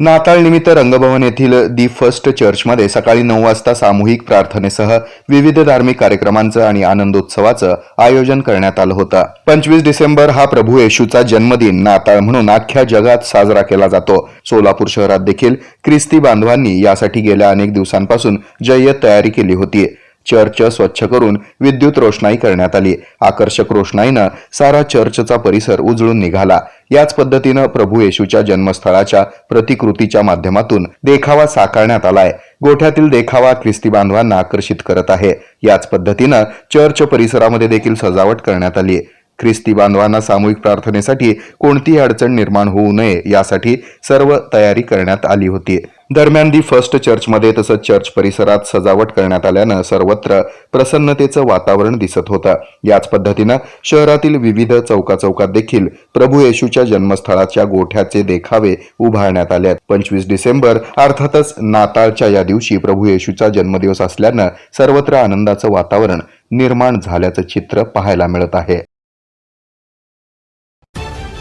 नाताळ निमित्त रंगभवन येथील दी फर्स्ट चर्चमध्ये सकाळी नऊ वाजता सामूहिक प्रार्थनेसह विविध धार्मिक कार्यक्रमांचं आणि आनंदोत्सवाचं आयोजन करण्यात आलं होतं. पंचवीस डिसेंबर हा प्रभू येशूचा जन्मदिन नाताळ म्हणून अख्ख्या जगात साजरा केला जातो. सोलापूर शहरात देखील ख्रिस्ती बांधवांनी यासाठी गेल्या अनेक दिवसांपासून जय्यत तयारी केली होती. चर्च स्वच्छ करून विद्युत रोषणाई करण्यात आली. आकर्षक रोषणाईनं सारा चर्चचा परिसर उजळून निघाला. याच पद्धतीनं प्रभू येशूच्या जन्मस्थळाच्या प्रतिकृतीच्या माध्यमातून देखावा साकारण्यात आलाय. गोठ्यातील देखावा ख्रिस्ती बांधवांना आकर्षित करत आहे. याच पद्धतीनं चर्च परिसरामध्ये देखील सजावट करण्यात आली. ख्रिस्ती बांधवांना सामूहिक प्रार्थनेसाठी कोणतीही अडचण निर्माण होऊ नये यासाठी सर्व तयारी करण्यात आली होती. दरम्यान दी फर्स्ट चर्चमध्ये तसंच चर्च परिसरात सजावट करण्यात आल्यानं सर्वत्र प्रसन्नतेचं वातावरण दिसत होतं. याच पद्धतीनं शहरातील विविध चौकाचौकात देखील प्रभू येशूच्या जन्मस्थळाच्या गोठ्याचे देखावे उभारण्यात आले पंचवीस डिसेंबर अर्थातच नाताळच्या या दिवशी प्रभू येशूचा जन्मदिवस असल्यानं सर्वत्र आनंदाचं वातावरण निर्माण झाल्याचं चित्र पाहायला मिळत आहे.